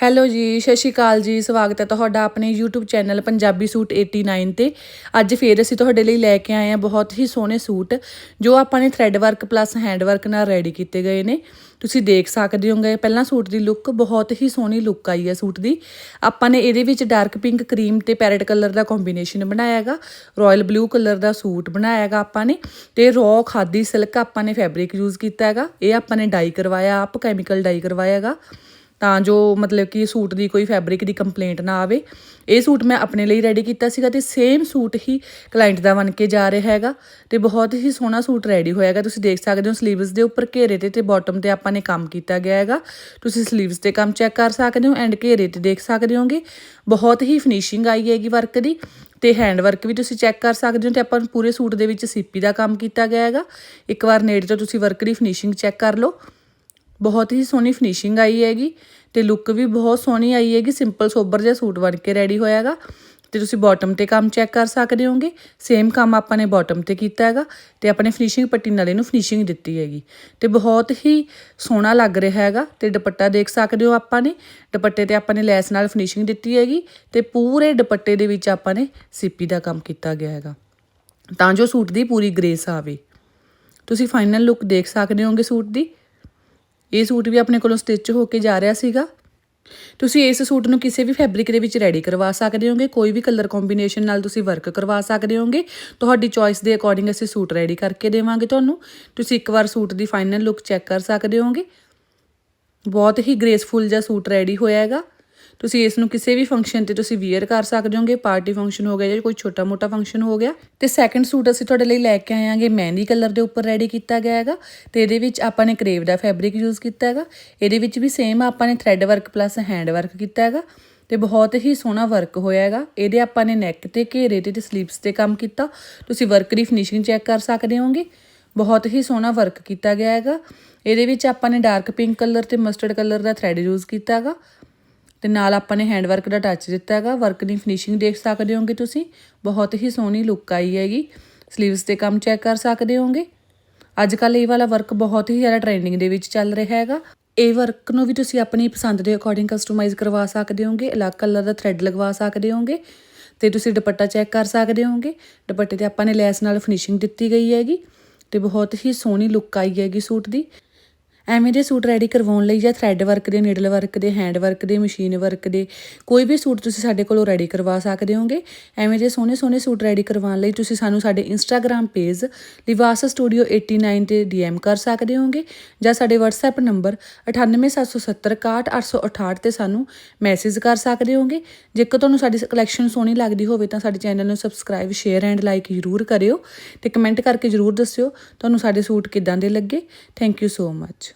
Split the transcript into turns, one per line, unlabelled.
Hello ਜੀ, ਸਤਿ ਸ਼੍ਰੀ ਅਕਾਲ ਜੀ, ਸਵਾਗਤ ਹੈ ਤੁਹਾਡਾ ਆਪਣੇ YouTube ਚੈਨਲ ਪੰਜਾਬੀ ਸੂਟ 89 ਤੇ। ਅੱਜ ਫੇਰ ਅਸੀਂ ਤੁਹਾਡੇ ਲਈ ਲੈ ਕੇ ਆਏ ਹਾਂ ਬਹੁਤ ਹੀ ਸੋਹਣੇ ਸੂਟ, ਜੋ ਆਪਾਂ ਨੇ thread work plus hand work ਨਾਲ ਰੈਡੀ ਕੀਤੇ ਗਏ ਨੇ। ਤੁਸੀਂ ਦੇਖ ਸਕਦੇ ਹੋਗੇ, ਪਹਿਲਾਂ ਸੂਟ ਦੀ ਲੁੱਕ ਬਹੁਤ ਹੀ ਸੋਹਣੀ ਲੁੱਕ ਆਈ ਹੈ ਸੂਟ ਦੀ। ਆਪਾਂ ਨੇ ਇਹਦੇ ਵਿੱਚ ਡਾਰਕ ਪਿੰਕ ਕਰੀਮ ਤੇ ਪੈਰਟ ਕਲਰ ਦਾ ਕੰਬੀਨੇਸ਼ਨ ਬਣਾਇਆ ਹੈਗਾ ਰਾਇਲ ਬਲੂ ਕਲਰ ਦਾ ਸੂਟ ਬਣਾਇਆ ਹੈਗਾ ਆਪਾਂ ਨੇ, ਤੇ ਰॉ ਖਾਦੀ ਸਿਲਕ ਆਪਾਂ ਨੇ ਫੈਬਰਿਕ ਯੂਜ਼ ਕੀਤਾ ਹੈਗਾ। ਇਹ ਆਪਾਂ ਨੇ ਡਾਈ ਕਰਵਾਇਆ, ਆਪ ਕੈਮੀਕਲ ਡਾਈ ਕਰਵਾਇਆ ਹੈਗਾ। ਤਾਂ ਜੋ ਮਤਲਬ ਕਿ ਸੂਟ ਦੀ ਕੋਈ ਫੈਬਰਿਕ ਦੀ ਕੰਪਲੇਂਟ ਨਾ ਆਵੇ। ਇਹ ਸੂਟ ਮੈਂ ਆਪਣੇ ਲਈ ਰੈਡੀ ਕੀਤਾ ਸੀਗਾ ਤੇ ਸੇਮ ਸੂਟ ਹੀ ਕਲਾਇੰਟ ਦਾ ਬਣ ਕੇ ਜਾ ਰਿਹਾ ਹੈਗਾ ਤੇ ਬਹੁਤ ਹੀ ਸੋਹਣਾ ਸੂਟ ਰੈਡੀ ਹੋਇਆ ਹੈਗਾ। ਤੁਸੀਂ ਦੇਖ ਸਕਦੇ ਹੋ ਸਲੀਵਸ ਦੇ ਉੱਪਰ ਘੇਰੇ ਤੇ ਤੇ ਬਾਟਮ ਤੇ ਆਪਾਂ ਨੇ ਕੰਮ ਕੀਤਾ ਗਿਆ ਹੈਗਾ। ਤੁਸੀਂ ਸਲੀਵਸ ਤੇ ਕੰਮ ਚੈੱਕ ਕਰ ਸਕਦੇ ਹੋ ਐਂਡ ਘੇਰੇ ਤੇ ਦੇਖ ਸਕਦੇ ਹੋਗੇ। ਬਹੁਤ ਹੀ ਫਿਨਿਸ਼ਿੰਗ ਆਈ ਹੈਗੀ ਵਰਕ ਦੀ ਤੇ ਹੈਂਡ ਵਰਕ ਵੀ ਤੁਸੀਂ ਚੈੱਕ ਕਰ ਸਕਦੇ ਹੋ ਤੇ ਆਪਾਂ ਪੂਰੇ ਸੂਟ ਦੇ ਵਿੱਚ ਸੀਪੀ ਦਾ ਕੰਮ ਕੀਤਾ ਗਿਆ ਹੈਗਾ। ਇੱਕ ਵਾਰ ਨੇੜੇ ਤੋਂ ਤੁਸੀਂ ਵਰਕ ਦੀ ਫਿਨਿਸ਼ਿੰਗ ਚੈੱਕ ਕਰ ਲਓ। ਬਹੁਤ ਹੀ ਸੋਹਣੀ ਫਿਨਿਸ਼ਿੰਗ ਆਈ ਹੈਗੀ ਤੇ ਲੁੱਕ ਵੀ ਬਹੁਤ ਸੋਹਣੀ ਆਈ ਹੈਗੀ ਸਿੰਪਲ ਸੋਬਰ ਜਿਹਾ ਸੂਟ ਬਣ ਕੇ ਰੈਡੀ ਹੋਇਆ ਹੋਇਆਗਾ ਤੇ ਤੁਸੀਂ ਬਾਟਮ ਤੇ ਕੰਮ ਚੈੱਕ ਕਰ ਸਕਦੇ ਹੋਗੇ। ਸੇਮ ਕੰਮ ਆਪਾਂ ਨੇ ਬਾਟਮ ਤੇ ਕੀਤਾ ਹੈਗਾ ਤੇ ਆਪਣੇ ਫਿਨਿਸ਼ਿੰਗ ਪੱਟੀ ਨਾਲ ਇਹਨੂੰ ਫਿਨਿਸ਼ਿੰਗ ਦਿੱਤੀ ਹੈਗੀ। ਤੇ ਬਹੁਤ ਹੀ ਸੋਹਣਾ ਲੱਗ ਰਿਹਾ ਹੈਗਾ ਤੇ ਦੁਪੱਟਾ ਦੇਖ ਸਕਦੇ ਹੋ ਆਪਾਂ ਨੇ। ਦੁਪੱਟੇ ਤੇ ਆਪਾਂ ਨੇ ਲੈਸ ਨਾਲ ਫਿਨਿਸ਼ਿੰਗ ਦਿੱਤੀ ਹੈਗੀ ਤੇ ਪੂਰੇ ਦੁਪੱਟੇ ਦੇ ਵਿੱਚ ਆਪਾਂ ਨੇ ਸਿੱਪੀ ਦਾ ਕੰਮ ਕੀਤਾ ਗਿਆ ਹੈਗਾ। ਤਾਂ ਜੋ ਸੂਟ ਦੀ ਪੂਰੀ ਗ੍ਰੇਸ ਆਵੇ। ਤੁਸੀਂ ਫਾਈਨਲ ਲੁੱਕ ਦੇਖ ਸਕਦੇ ਹੋਗੇ ਸੂਟ ਦੀ। ਇਹ ਸੂਟ ਵੀ ਆਪਣੇ ਕੋਲੋਂ ਸਟਿਚ ਹੋ ਕੇ ਜਾ ਰਿਹਾ ਸੀਗਾ। ਤੁਸੀਂ ਇਸ ਸੂਟ ਨੂੰ ਕਿਸੇ ਵੀ ਫੈਬਰਿਕ ਦੇ ਵਿੱਚ ਰੈਡੀ ਕਰਵਾ ਸਕਦੇ ਹੋਗੇ, ਕੋਈ ਵੀ ਕਲਰ ਕੰਬੀਨੇਸ਼ਨ ਨਾਲ ਤੁਸੀਂ ਵਰਕ ਕਰਵਾ ਸਕਦੇ ਹੋਗੇ, ਤੁਹਾਡੀ ਚੋਇਸ ਦੇ ਅਕੋਰਡਿੰਗ ਅਸੀਂ ਸੂਟ ਰੈਡੀ ਕਰਕੇ ਦੇਵਾਂਗੇ ਤੁਹਾਨੂੰ। ਤੁਸੀਂ ਇੱਕ ਵਾਰ ਸੂਟ ਦੀ ਫਾਈਨਲ ਲੁੱਕ ਚੈੱਕ ਕਰ ਸਕਦੇ ਹੋਗੇ। ਬਹੁਤ ਹੀ ਗ੍ਰੇਸਫੁਲ ਜਿਹਾ ਸੂਟ ਰੈਡੀ ਹੋਇਆ ਹੈਗਾ। ਤੁਸੀਂ ਇਸ ਨੂੰ ਕਿਸੇ ਵੀ ਫੰਕਸ਼ਨ ਤੇ ਤੁਸੀਂ ਵੇਅਰ ਕਰ ਸਕਦੇ ਹੋਗੇ ਪਾਰਟੀ ਫੰਕਸ਼ਨ ਹੋ ਗਿਆ ਜਾਂ ਕੋਈ ਛੋਟਾ ਮੋਟਾ ਫੰਕਸ਼ਨ ਹੋ ਗਿਆ। ਤੇ ਸੈਕੰਡ ਸੂਟ ਅਸੀਂ ਤੁਹਾਡੇ ਲਈ ਲੈ ਕੇ ਆਏ ਆਂਗੇ ਮਹਿੰਦੀ ਕਲਰ ਦੇ ਉੱਪਰ ਰੈਡੀ ਕੀਤਾ ਗਿਆ ਹੈਗਾ। ਤੇ ਇਹਦੇ ਵਿੱਚ ਆਪਾਂ ਨੇ ਕਰੇਵ ਦਾ ਫੈਬਰਿਕ ਯੂਜ਼ ਕੀਤਾ ਹੈਗਾ। ਇਹਦੇ ਵਿੱਚ ਵੀ ਸੇਮ ਆਪਾਂ ਨੇ thread work plus hand work ਕੀਤਾ ਹੈਗਾ। ਤੇ ਬਹੁਤ ਹੀ ਸੋਹਣਾ ਵਰਕ ਹੋਇਆ ਹੈਗਾ। ਇਹਦੇ ਆਪਾਂ ਨੇ ਨੈਕ ਤੇ, ਘੇਰੇ ਤੇ ਤੇ ਸਲੀਵਸ ਤੇ ਕੰਮ ਕੀਤਾ। ਤੁਸੀਂ ਵਰਕ ਦੀ ਫਿਨਿਸ਼ਿੰਗ ਚੈੱਕ ਕਰ ਸਕਦੇ ਹੋਗੇ। ਬਹੁਤ ਹੀ ਸੋਹਣਾ ਵਰਕ ਕੀਤਾ ਗਿਆ ਹੈਗਾ। ਇਹਦੇ ਵਿੱਚ ਆਪਾਂ ਨੇ ਡਾਰਕ ਪਿੰਕ ਕਲਰ ਤੇ ਮਸਟਰਡ ਕਲਰ ਦਾ ਥ੍ਰੈਡ ਯੂਜ਼ ਕੀਤਾ ਹੈਗਾ। ਤੇ ਨਾਲ ਆਪਾਂ ਨੇ ਹੈਂਡ ਵਰਕ ਦਾ ਟੱਚ ਦਿੱਤਾ ਹੈਗਾ। ਵਰਕ ਦੀ ਫਿਨਿਸ਼ਿੰਗ ਦੇਖ ਸਕਦੇ ਹੋਗੇ ਤੁਸੀਂ। ਬਹੁਤ ਹੀ ਸੋਹਣੀ ਲੁੱਕ ਆਈ ਹੈਗੀ। ਸਲੀਵਸ ਤੇ ਕੰਮ ਚੈੱਕ ਕਰ ਸਕਦੇ ਹੋਗੇ। ਅੱਜ ਕੱਲ ਇਹ ਵਾਲਾ ਵਰਕ ਬਹੁਤ ਹੀ ਜ਼ਿਆਦਾ ਟ੍ਰੈਂਡਿੰਗ ਦੇ ਵਿੱਚ ਚੱਲ ਰਿਹਾ ਹੈਗਾ। ਇਹ ਵਰਕ ਨੂੰ ਵੀ ਤੁਸੀਂ ਆਪਣੀ ਪਸੰਦ ਦੇ ਅਕੋਰਡਿੰਗ ਕਸਟਮਾਈਜ਼ ਕਰਵਾ ਸਕਦੇ ਹੋਗੇ। ਅਲੱਗ ਕਲਰ ਦਾ ਥ੍ਰੈਡ ਲਗਵਾ ਸਕਦੇ ਹੋਗੇ। ਤੇ ਤੁਸੀਂ ਦੁਪੱਟਾ ਚੈੱਕ ਕਰ ਸਕਦੇ ਹੋਗੇ। ਦੁਪੱਟੇ ਤੇ ਆਪਾਂ ਨੇ ਲੈਸ ਨਾਲ ਫਿਨਿਸ਼ਿੰਗ ਦਿੱਤੀ ਗਈ ਹੈਗੀ। ਤੇ ਬਹੁਤ ਹੀ ਸੋਹਣੀ ਲੁੱਕ ਆਈ ਹੈਗੀ ਸੂਟ ਦੀ। ਐਵੇਂ ਦੇ ਸੂਟ ਰੈਡੀ ਕਰਵਾਉਣ ਲਈ ਜਾਂ ਥ੍ਰੈਡ ਵਰਕ ਦੇ ਨੀਡਲ ਵਰਕ ਦੇ ਹੈਂਡ ਵਰਕ ਦੇ ਮਸ਼ੀਨ ਵਰਕ ਦੇ, ਕੋਈ ਵੀ ਸੂਟ ਤੁਸੀਂ ਸਾਡੇ ਕੋਲੋਂ ਰੈਡੀ ਕਰਵਾ ਸਕਦੇ ਹੋਗੇ। ਐਵੇਂ ਦੇ ਸੋਹਣੇ ਸੋਹਣੇ ਸੂਟ ਰੈਡੀ ਕਰਵਾਉਣ ਲਈ ਤੁਸੀਂ ਸਾਨੂੰ ਸਾਡੇ ਇੰਸਟਾਗ੍ਰam ਪੇਜ ਲਿਵਾਸ ਸਟੂਡੀਓ 89 ਤੇ ਡੀਐਮ ਕਰ ਸਕਦੇ ਹੋਗੇ ਜਾਂ ਸਾਡੇ WhatsApp ਨੰਬਰ 9877061868 ਤੇ ਸਾਨੂੰ ਮੈਸੇਜ ਕਰ ਸਕਦੇ ਹੋਗੇ। ਜੇਕਰ ਤੁਹਾਨੂੰ ਸਾਡੀ ਕਲੈਕਸ਼ਨ ਸੋਹਣੀ ਲੱਗਦੀ ਹੋਵੇ ਤਾਂ ਸਾਡੇ ਚੈਨਲ ਨੂੰ ਸਬਸਕ੍ਰਾਈਬ ਸ਼ੇਅਰ ਐਂਡ ਲਾਈਕ ਜ਼ਰੂਰ ਕਰਿਓ ਤੇ ਕਮੈਂਟ ਕਰਕੇ ਜ਼ਰੂਰ ਦੱਸਿਓ ਤੁਹਾਨੂੰ ਸਾਡੇ ਸੂਟ ਕਿਦਾਂ ਦੇ ਲੱਗੇ। Thank you so much